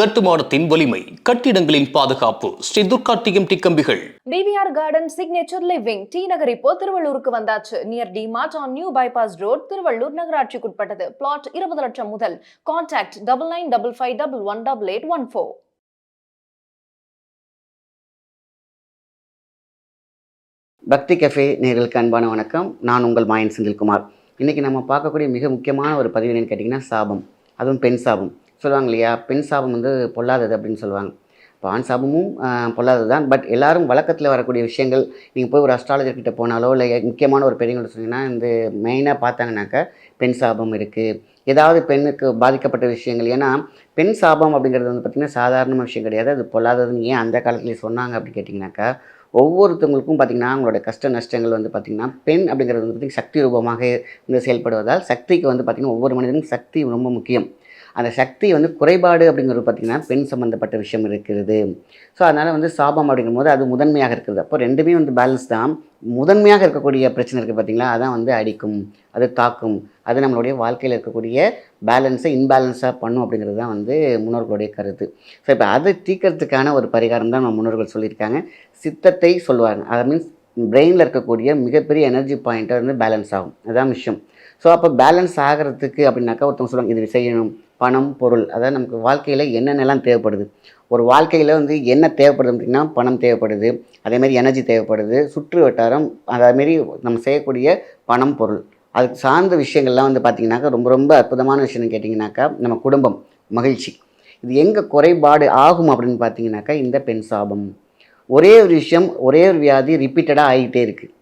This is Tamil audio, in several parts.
கட்டுமானத்தின் வலிமை கட்டிடங்களின் பாதுகாப்பு ஸ்ரீ துர்கா டிஎம்டி கம்பிகள். TVR garden signature living T Nagar இப்போ திருவள்ளூருக்கு வந்தாச்சு. Near DMart on new bypass road Tiruvallur நகராட்சிக்குட்பட்டது. Flat இருபது லட்சம் முதல். Contact double nine double five double one double eight one four Bhakti cafe நேர்களுக்கு அன்பான வணக்கம். நான் உங்கள் மாயன் செந்தில்குமார். இன்றைக்கி நம்ம பார்க்கக்கூடிய மிக முக்கியமான ஒரு பதிவு என்னன்னு கேட்டிங்கன்னா சாபம். அதுவும் பெண் சாபம். சொல்லுவாங்க இல்லையா பெண் சாபம் வந்து பொல்லாதது அப்படின்னு சொல்லுவாங்க. இப்போ ஆண் சாபமும் பொல்லாதது தான் பட் எல்லாரும் வழக்கத்தில் வரக்கூடிய விஷயங்கள் நீங்கள் போய் ஒரு அஸ்ட்ராலஜர்கிட்ட போனாலோ இல்லை முக்கியமான ஒரு பெரியவங்கள்ட்ட சொன்னீங்கன்னா இந்த மெயினாக பார்த்தாங்கனாக்கா பெண் சாபம் இருக்குது ஏதாவது பெண்ணுக்கு பாதிக்கப்பட்ட விஷயங்கள் ஏன்னா பெண் சாபம் அப்படிங்கிறது வந்து பார்த்திங்கன்னா சாதாரண விஷயம் கிடையாது. அது பொல்லாததுன்னு ஏன் அந்த காலத்துலேயே சொன்னாங்க அப்படின்னு கேட்டிங்கனாக்கா ஒவ்வொருத்தவங்களுக்கும் பார்த்திங்கன்னா அவங்களோட கஷ்ட நஷ்டங்கள் வந்து பார்த்திங்கன்னா பெண் அப்படிங்கிறது வந்து பார்த்திங்கன்னா சக்தி ரூபமாக வந்து செயல்படுவதால் சக்திக்கு வந்து பார்த்திங்கன்னா ஒவ்வொரு மனிதனுக்கும் சக்தி ரொம்ப முக்கியம். அந்த சக்தி வந்து குறைபாடு அப்படிங்கிறது பார்த்திங்கன்னா பெண் சம்மந்தப்பட்ட விஷயம் இருக்கிறது. ஸோ அதனால் வந்து சாபம் அப்படிங்கும்போது அது முதன்மையாக இருக்கிறது. அப்போ ரெண்டுமே வந்து பேலன்ஸ் தான். முதன்மையாக இருக்கக்கூடிய பிரச்சனை இருக்குது பார்த்திங்களா? அதான் வந்து அடிக்கும் அது தாக்கும். அது நம்மளுடைய வாழ்க்கையில் இருக்கக்கூடிய பேலன்ஸை இன்பேலன்ஸாக பண்ணும் அப்படிங்கிறது தான் வந்து முன்னோர்களுடைய கருத்து. ஸோ இப்போ அதை தீக்கிறதுக்கான ஒரு பரிகாரம் தான் நம்ம முன்னோர்கள் சொல்லியிருக்காங்க. சித்தத்தை சொல்லுவாங்க அதை மீன்ஸ் பிரெயினில் இருக்கக்கூடிய மிகப்பெரிய எனர்ஜி பாயிண்ட்டை வந்து பேலன்ஸ் ஆகும். அதுதான் விஷயம். ஸோ அப்போ பேலன்ஸ் ஆகிறதுக்கு அப்படின்னாக்கா ஒருத்தவங்க சொல்லுவாங்க இது செய்யணும். பணம் பொருள் அதாவது நமக்கு வாழ்க்கையில் என்னென்னலாம் தேவைப்படுது? ஒரு வாழ்க்கையில் வந்து என்ன தேவைப்படுது அப்படின்னா பணம் தேவைப்படுது. அதேமாரி எனர்ஜி தேவைப்படுது. சுற்று வட்டாரம் அதேமாரி நம்ம செய்யக்கூடிய பணம் பொருள். அதுக்கு சார்ந்த விஷயங்கள்லாம் வந்து பார்த்திங்கனாக்கா ரொம்ப ரொம்ப அற்புதமான விஷயம்னு கேட்டிங்கனாக்கா நம்ம குடும்பம் மகிழ்ச்சி. இது எங்கே குறைபாடு ஆகும் அப்படின்னு பார்த்தீங்கன்னாக்கா இந்த பெண் சாபம். ஒரே ஒரு விஷயம் ஒரே ஒரு வியாதி ரிப்பீட்டடாக ஆகிட்டே இருக்குது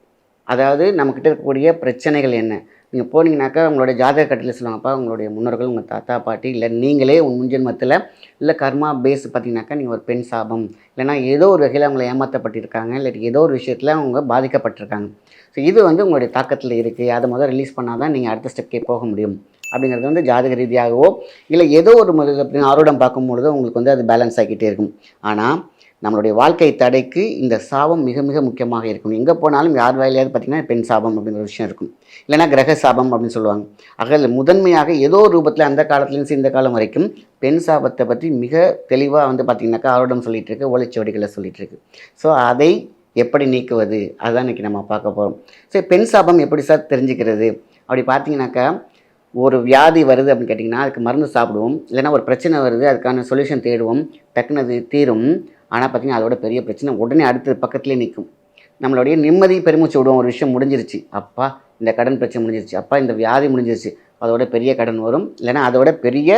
அதாவது நம்மக்கிட்ட இருக்கக்கூடிய பிரச்சனைகள் என்ன? நீங்கள் போனீங்கன்னாக்கா உங்களுடைய ஜாதக கட்டில சொல்லுவாங்கப்பா உங்களுடைய முன்னோர்கள் உங்கள் தாத்தா பாட்டி இல்லை நீங்களே உங்கள் முன்ஜென்மத்தில் இல்லை கர்மா பேஸ் பார்த்தீங்கன்னாக்கா நீங்கள் ஒரு பெண் சாபம். இல்லைனா ஏதோ ஒரு வகையில் அவங்கள ஏமாற்றப்பட்டிருக்காங்க இல்லை ஏதோ ஒரு விஷயத்தில் அவங்க பாதிக்கப்பட்டிருக்காங்க. ஸோ இது வந்து உங்களுடைய தாக்கத்தில் இருக்குது அதை முதல் ரிலீஸ் பண்ணால் தான் நீங்கள் அடுத்த ஸ்டெப்கே போக முடியும். அப்படிங்கிறது வந்து ஜாதக ரீதியாகவோ இல்லை ஏதோ ஒரு முதல் அப்படின்னு ஆரோடம் பார்க்கும்பொழுது உங்களுக்கு வந்து அது பேலன்ஸ் ஆகிக்கிட்டே இருக்கும். ஆனால் நம்மளுடைய வாழ்க்கை தடைக்கு இந்த சாபம் மிக மிக முக்கியமாக இருக்கும். எங்கே போனாலும் யார் வாயிலையாவது பார்த்தீங்கன்னா பெண் சாபம் அப்படிங்கிற ஒரு விஷயம் இருக்கும். இல்லைன்னா கிரக சாபம் அப்படின்னு சொல்லுவாங்க. ஆக முதன்மையாக ஏதோ ரூபத்தில் அந்த காலத்துலேருந்து இந்த காலம் வரைக்கும் பெண் சாபத்தை பற்றி மிக தெளிவாக வந்து பார்த்திங்கனாக்கா ஆரோடம் சொல்லிகிட்டு இருக்கு ஓலைச்சுவடிகளை சொல்லிட்டு இருக்கு. ஸோ அதை எப்படி நீக்குவது? அதுதான் இன்றைக்கி நம்ம பார்க்க போகிறோம் சரி பெண் சாபம் எப்படி சார் தெரிஞ்சுக்கிறது? அப்படி பார்த்தீங்கன்னாக்கா ஒரு வியாதி வருது அப்படின்னு கேட்டிங்கன்னா அதுக்கு மருந்து சாப்பிடுவோம். இல்லைன்னா ஒரு பிரச்சனை வருது அதுக்கான சொல்யூஷன் தேடுவோம். டக்குனது தீரும். ஆனால் பார்த்திங்கன்னா அதோட பெரிய பிரச்சனை உடனே அடுத்த பக்கத்துலேயே நிற்கும். நம்மளுடைய நிம்மதி பெருமிச்சு விடுவோம் ஒரு விஷயம் முடிஞ்சிருச்சு. அப்பா இந்த கடன் பிரச்சனை முடிஞ்சிருச்சு. அப்பா இந்த வியாதி முடிஞ்சிருச்சு. அதோட பெரிய கடன் வரும். இல்லைன்னா அதோட பெரிய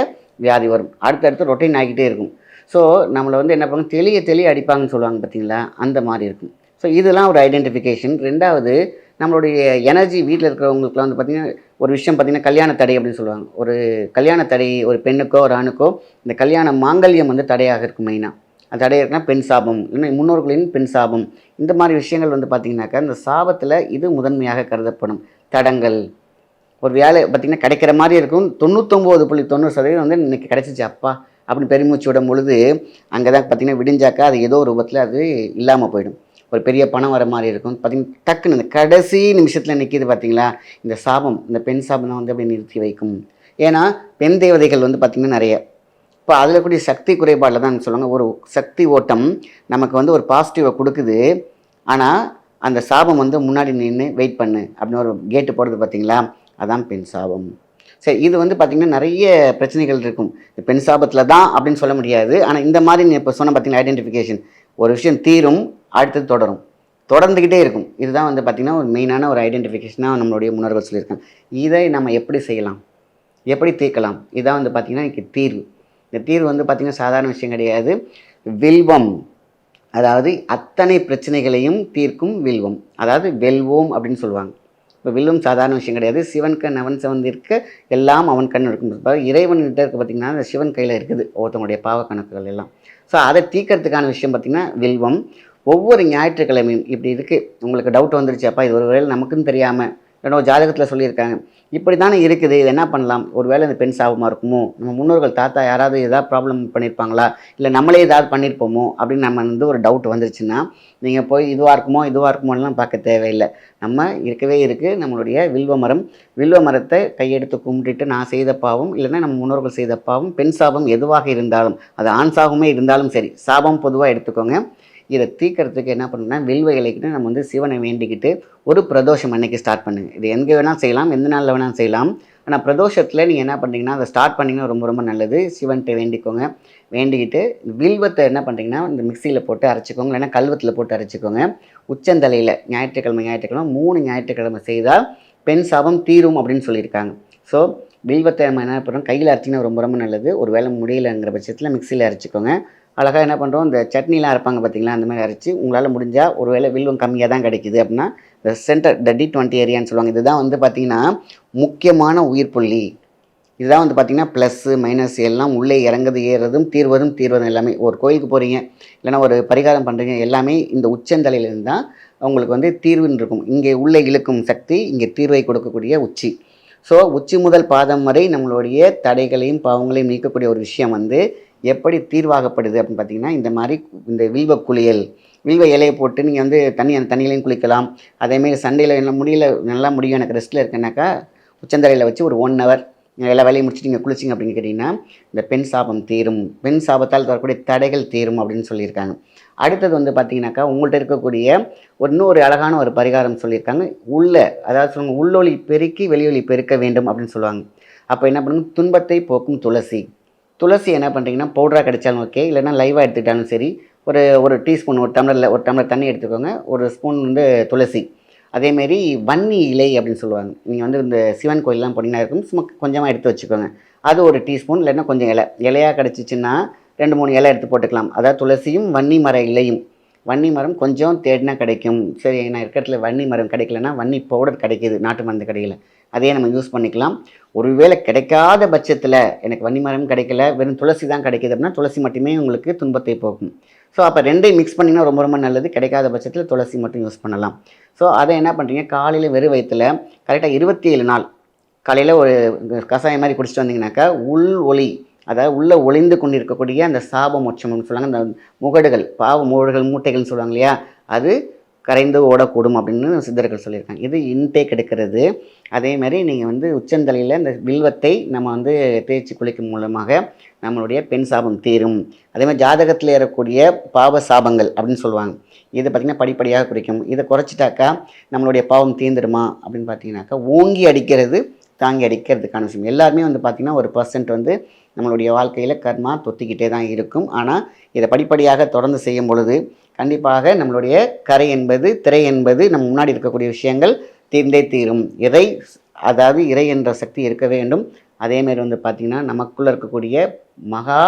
வியாதி வரும். அடுத்தடுத்து ரொட்டீன் ஆகிக்கிட்டே இருக்கும். ஸோ நம்மளை வந்து என்ன பண்ணுங்க தெளிய தெளிய அடிப்பாங்கன்னு சொல்லுவாங்க பார்த்தீங்களா அந்த மாதிரி இருக்கும். ஸோ இதெல்லாம் ஒரு ஐடென்டிஃபிகேஷன் ரெண்டாவது நம்மளுடைய எனர்ஜி வீட்டில் இருக்கிறவங்களுக்குலாம் வந்து பார்த்திங்கன்னா ஒரு விஷயம் பார்த்திங்கன்னா கல்யாண தடை அப்படின்னு சொல்லுவாங்க. ஒரு கல்யாண தடை ஒரு பெண்ணுக்கோ ஒரு ஆணுக்கோ இந்த கல்யாண மாங்கல்யம் வந்து தடையாக இருக்கும் மெயினாக அது தடையாக இருக்குன்னா பெண் சாபம் இன்னும் முன்னோர்களின் பெண் சாபம். இந்த மாதிரி விஷயங்கள் வந்து பார்த்திங்கனாக்கா இந்த சாபத்தில் இது முதன்மையாக கருதப்படும். தடங்கள். ஒரு வேலை பார்த்திங்கன்னா கிடைக்கிற மாதிரி இருக்கும். தொண்ணூத்தொம்பது புள்ளி தொண்ணூறு சதவீதம் வந்து இன்றைக்கி கிடச்சிச்சு அப்பா. அப்படின்னு பெருமூச்சு விடும் பொழுது அங்கே தான் பார்த்திங்கன்னா விடிஞ்சாக்கா அது ஏதோ ஒரு ரூபத்தில் அது இல்லாமல் போயிடும். ஒரு பெரிய பணம் வர மாதிரி இருக்கும். பார்த்திங்கன்னா டக்குன்னு இந்த கடைசி நிமிஷத்தில் நிற்கிது பார்த்தீங்களா இந்த சாபம் இந்த பெண் சாபம் தான் வந்து அப்படியே நிறுத்தி வைக்கும். ஏன்னா பெண் தேவதைகள் வந்து பார்த்திங்கன்னா நிறைய இப்போ அதில் கூடிய சக்தி குறைபாடில் தான் சொல்லுவாங்க. ஒரு சக்தி ஓட்டம் நமக்கு வந்து ஒரு பாசிட்டிவை கொடுக்குது. ஆனால் அந்த சாபம் வந்து முன்னாடி நின்று வெயிட் பண்ணு அப்படின்னு ஒரு கேட்டு போடுறது பார்த்தீங்களா அதான் பெண் சாபம். சரி இது வந்து பார்த்திங்கன்னா நிறைய பிரச்சனைகள் இருக்கும். இந்த பெண் சாபத்தில் தான் அப்படின்னு சொல்ல முடியாது. ஆனால் இந்த மாதிரி நீ இப்போ சொன்ன பார்த்தீங்கன்னா ஐடென்டிஃபிகேஷன் ஒரு விஷயம் தீரும் அடுத்தது தொடரும். தொடர்ந்துக்கிட்டே இருக்கும். இதுதான் வந்து பார்த்திங்கன்னா ஒரு மெயினான ஒரு ஐடென்டிஃபிகேஷனாக நம்மளுடைய முன்னோர்கள் சொல்லியிருக்காங்க. இதை நம்ம எப்படி செய்யலாம்? எப்படி தீர்க்கலாம்? இதான் வந்து பார்த்திங்கன்னா இன்றைக்கி தீர்வு. இந்த தீர்வு வந்து பார்த்திங்கன்னா சாதாரண விஷயம் கிடையாது. வில்வம். அதாவது அத்தனை பிரச்சனைகளையும் தீர்க்கும் வில்வம். அதாவது வெல்வோம் அப்படின்னு சொல்லுவாங்க. இப்போ வில்வம் சாதாரண விஷயம் கிடையாது. சிவன் கண் அவன் சிவந்திருக்க எல்லாம் அவன் கண் இருக்கும். அதாவது இறைவன்கிட்ட இருக்க பார்த்திங்கன்னா அந்த சிவன் கையில் இருக்குது. ஒருத்தவங்களுடைய பாவ கணக்குகள் எல்லாம். ஸோ அதை தீர்க்கறதுக்கான விஷயம் பார்த்திங்கன்னா வில்வம். ஒவ்வொரு ஞாயிற்றுக்கிழமையும் இப்படி இருக்குது உங்களுக்கு டவுட் வந்துருச்சு அப்பா இது ஒரு வேளை நமக்குன்னு தெரியாமல் ஏன்னா ஜாதகத்தில் சொல்லியிருக்காங்க. இப்படி தானே இருக்குது. இது என்ன பண்ணலாம்? ஒருவேளை இந்த பெண் சாபமாக இருக்குமோ? நம்ம முன்னோர்கள் தாத்தா யாராவது ஏதாவது ப்ராப்ளம் பண்ணியிருப்பாங்களா இல்லை நம்மளே ஏதாவது பண்ணியிருப்போமோ அப்படின்னு நம்ம வந்து ஒரு டவுட் வந்துருச்சுன்னா நீங்கள் போய் இதுவாக இருக்குமோ இதுவாக இருக்குமோலாம் பார்க்க தேவையில்லை. நம்ம இருக்கவே இருக்குது நம்மளுடைய வில்வ மரம். வில்வ மரத்தை கையெடுத்து கும்பிட்டுட்டு நான் செய்த பாவம் இல்லைன்னா நம்ம முன்னோர்கள் செய்த பாவம் பெண் சாபம் எதுவாக இருந்தாலும் அது ஆண் சாபமே இருந்தாலும் சரி சாபம் பொதுவாக எடுத்துக்கோங்க. இதை தீக்கிறதுக்கு என்ன பண்ணணும்னா வில்வ இலைக்கிட்டு நம்ம வந்து சிவனை வேண்டிக்கிட்டு ஒரு பிரதோஷம் அன்னைக்கு ஸ்டார்ட் பண்ணுங்க. இது எங்கே வேணால் செய்யலாம் எந்த நாளில் வேணால் செய்யலாம். ஆனால் பிரதோஷத்தில் நீங்கள் என்ன பண்ணுறீங்கன்னா அதை ஸ்டார்ட் பண்ணிங்கன்னா ரொம்ப ரொம்ப நல்லது. சிவன்கிட்ட வேண்டிக்கோங்க. வேண்டிக்கிட்டு வில்வத்தை என்ன பண்ணுறீங்கன்னா இந்த மிக்சியில் போட்டு அரைச்சிக்கோங்க. இல்லைன்னா கல்வத்தில் போட்டு அரைச்சிக்கோங்க. உச்சந்தலையில் ஞாயிற்றுக்கிழமை ஞாயிற்றுக்கிழமை மூணு ஞாயிற்றுக்கிழமை செய்தால் பெண் சாபம் தீரும் அப்படின்னு சொல்லியிருக்காங்க. ஸோ வில்வத்தை நம்ம என்ன பண்ணுறோம் கையில் அரைச்சிங்கன்னா ரொம்ப ரொம்ப நல்லது. ஒரு வேளை முடியலங்கிற பட்சத்தில் மிக்சியில் அரைச்சிக்கோங்க. அழகாக என்ன பண்ணுறோம் இந்த சட்னிலாம் அரைப்பாங்க பார்த்தீங்களா அந்த மாதிரி அரைச்சி உங்களால் முடிஞ்சால் ஒரு வேளை வில்வம் கம்மியாக தான் கிடைக்குது அப்படின்னா இந்த சென்டர் த டி டுவெண்ட்டி ஏரியான்னு சொல்லுவாங்க. இதுதான் வந்து பார்த்திங்கன்னா முக்கியமான உயிர் புள்ளி. இதுதான் வந்து பார்த்திங்கன்னா ப்ளஸ்ஸு மைனஸ் எல்லாம் உள்ளே இறங்குது ஏறுறதும் தீர்வதும் தீர்வதும் எல்லாமே. ஒரு கோயிலுக்கு போகிறீங்க இல்லைன்னா ஒரு பரிகாரம் பண்ணுறீங்க எல்லாமே இந்த உச்சந்தலையிலேருந்து தான் உங்களுக்கு வந்து தீர்வுன்னு இருக்கும். இங்கே உள்ளே இழுக்கும் சக்தி இங்கே தீர்வை கொடுக்கக்கூடிய உச்சி. ஸோ உச்சி முதல் பாதம் வரை நம்மளுடைய தடைகளையும் பாவங்களையும் நீக்கக்கூடிய ஒரு விஷயம் வந்து எப்படி தீர்வாகப்படுது அப்படின்னு பார்த்தீங்கன்னா இந்த மாதிரி இந்த வில்வ குளியல் வில்வ இலையை போட்டு நீங்கள் வந்து தண்ணி அந்த தண்ணியிலையும் குளிக்கலாம். அதேமாரி சண்டையில் என்ன முடியல நல்லா முடியும். எனக்கு ரெஸ்ட்டில் இருக்கேனாக்கா உச்சந்தலையில் வச்சு ஒரு ஒன் ஹவர் எல்லா வேலையும் முடிச்சுட்டு நீங்கள் குளிச்சிங்க அப்படின்னு கேட்டிங்கன்னா இந்த பெண் சாபம் தீரும். பெண் சாபத்தால் வரக்கூடிய தடைகள் தீரும் அப்படின்னு சொல்லியிருக்காங்க. அடுத்தது வந்து பார்த்தீங்கன்னாக்கா உங்கள்கிட்ட இருக்கக்கூடிய ஒரு இன்னொரு அழகான ஒரு பரிகாரம் சொல்லியிருக்காங்க. உள்ள அதாவது சொல்லுவாங்க உள்ளொலி பெருக்கி வெளியொலி பெருக்க வேண்டும் அப்படின்னு சொல்லுவாங்க. அப்போ என்ன பண்ணுங்க? துன்பத்தை போக்கும் துளசி. துளசி என்ன பண்ணுறீங்கன்னா பவுடராக கிடைச்சாலும் ஓகே இல்லைன்னா லைவாக எடுத்துக்கிட்டாலும் சரி ஒரு ஒரு டீஸ்பூன் ஒரு டம்ளரில் ஒரு டம்ளர் தண்ணி எடுத்துக்கோங்க ஒரு ஸ்பூன் வந்து துளசி. அதேமாரி வன்னி இலை அப்படின்னு சொல்லுவாங்க. நீங்கள் வந்து இந்த சிவன் கோயிலெலாம் போனீங்கன்னா இருக்கும் சும்மா கொஞ்சமாக எடுத்து வச்சுக்கோங்க. அது ஒரு டீஸ்பூன் இல்லைன்னா கொஞ்சம் இலை. இலையாக கிடச்சிச்சின்னா ரெண்டு மூணு இலை எடுத்து போட்டுக்கலாம். அதாவது துளசியும் வன்னி மர இலையும். வன்னி மரம் கொஞ்சம் தேடினா கிடைக்கும். சரி நான் இருக்கிறதுல வன்னி மரம் கிடைக்கலன்னா வன்னி பவுடர் கிடைக்கிது நாட்டு மருந்து கடையில். அதையே நம்ம யூஸ் பண்ணிக்கலாம். ஒருவேளை கிடைக்காத பட்சத்தில் எனக்கு வன்னி மரம் கிடைக்கல வெறும் துளசி தான் கிடைக்கிது அப்படின்னா துளசி மட்டுமே உங்களுக்கு துன்பத்தை போக்கும். ஸோ அப்போ ரெண்டையும் மிக்ஸ் பண்ணிங்கன்னா ரொம்ப ரொம்ப நல்லது. கிடைக்காத பட்சத்தில் துளசி மட்டும் யூஸ் பண்ணலாம். ஸோ அதை என்ன பண்ணுறீங்க காலையில் வெறும் வயிற்றில் கரெக்டாக இருபத்தி ஏழு நாள் காலையில் ஒரு கஷாயம் மாதிரி குடிச்சிட்டு வந்தீங்கன்னாக்கா உள் ஒளி அதாவது உள்ளே ஒளிந்து கொண்டு இருக்கக்கூடிய அந்த சாப மோட்சம்னு சொல்லுவாங்க. அந்த முகடுகள் பாவ முகடுகள் மூட்டைகள்னு சொல்லுவாங்க இல்லையா? அது கரைந்து ஓடக்கூடும் அப்படின்னு சித்தர்கள் சொல்லியிருக்காங்க. இது இன்டேக் எடுக்கிறது. அதே மாதிரி நீங்கள் வந்து உச்சந்தலையில் இந்த வில்வத்தை நம்ம வந்து தேய்ச்சி குளிக்கும் மூலமாக நம்மளுடைய பெண் சாபம் தீரும். அதே மாதிரி ஜாதகத்தில் ஏறக்கூடிய பாவ சாபங்கள் அப்படின்னு சொல்லுவாங்க. இது பார்த்திங்கன்னா படிப்படியாக குறைக்கும். இதை குறைச்சிட்டாக்கா நம்மளுடைய பாவம் தீர்ந்துடுமா அப்படின்னு பார்த்தீங்கன்னாக்கா ஓங்கி அடிக்கிறது தாங்கி அடிக்கிறதுக்கான விஷயம். எல்லாருமே வந்து பார்த்திங்கன்னா ஒரு பர்சன்ட் வந்து நம்மளுடைய வாழ்க்கையில் கர்மா தொத்திக்கிட்டே தான் இருக்கும். ஆனால் இதை படிப்படியாக தொடர்ந்து செய்யும் பொழுது கண்டிப்பாக நம்மளுடைய கரை என்பது திரை என்பது நம்ம முன்னாடி இருக்கக்கூடிய விஷயங்கள் தீர்ந்தே தீரும். இறை அதாவது இறை என்ற சக்தி இருக்க வேண்டும். அதேமாரி வந்து பார்த்திங்கன்னா நமக்குள்ளே இருக்கக்கூடிய மகா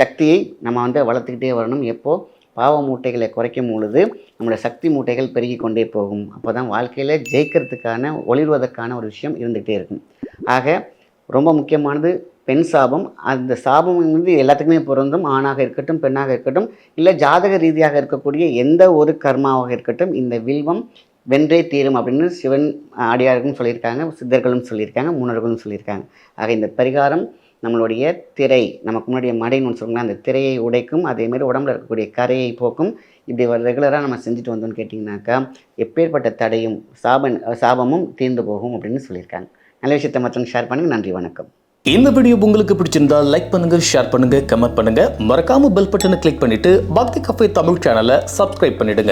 சக்தியை நம்ம வந்து வளர்த்துக்கிட்டே வரணும். எப்போது பாவ மூட்டைகளை குறைக்கும் பொழுது நம்மளுடைய சக்தி மூட்டைகள் பெருகி கொண்டே போகும். அப்போ தான் வாழ்க்கையில் ஜெயிக்கிறதுக்கான ஒளிர்வதற்கான ஒரு விஷயம் இருந்துகிட்டே இருக்கும். ஆக ரொம்ப முக்கியமானது பெண் சாபம். அந்த சாபம் வந்து எல்லாத்துக்குமே பொருந்தும். ஆணாக இருக்கட்டும் பெண்ணாக இருக்கட்டும் இல்லை ஜாதக ரீதியாக இருக்கக்கூடிய எந்த ஒரு கர்மாவாக இருக்கட்டும் இந்த வில்வம் வென்றே தீரும் அப்படின்னு சிவன் அடியாருக்கும் சொல்லியிருக்காங்க சித்தர்களும் சொல்லியிருக்காங்க முன்னர்களும் சொல்லியிருக்காங்க. ஆக இந்த பரிகாரம் நம்மளுடைய திரை நமக்கு முன்னாடிய மடைன்னு ஒன்று சொல்லுங்களேன் அந்த திரையை உடைக்கும் அதேமாரி உடம்புல இருக்கக்கூடிய கரையை போக்கும். இப்படி ரெகுலராக நம்ம செஞ்சுட்டு வந்தோம்னு கேட்டிங்கனாக்கா எப்பேற்பட்ட தடையும் சாபன் சாபமும் தீர்ந்து போகும் அப்படின்னு சொல்லியிருக்காங்க. நல்ல விஷயத்தை மற்றவங்க ஷேர் பண்ணுங்கள் நன்றி வணக்கம். இந்த வீடியோ உங்களுக்கு பிடிச்சிருந்தா லைக் பண்ணுங்க ஷேர் பண்ணுங்க கமெண்ட் பண்ணுங்க. மறக்காம பெல் பட்டனை கிளிக் பண்ணிட்டு பக்தி கஃபே தமிழ் சேனலை சப்ஸ்கிரைப் பண்ணிடுங்க.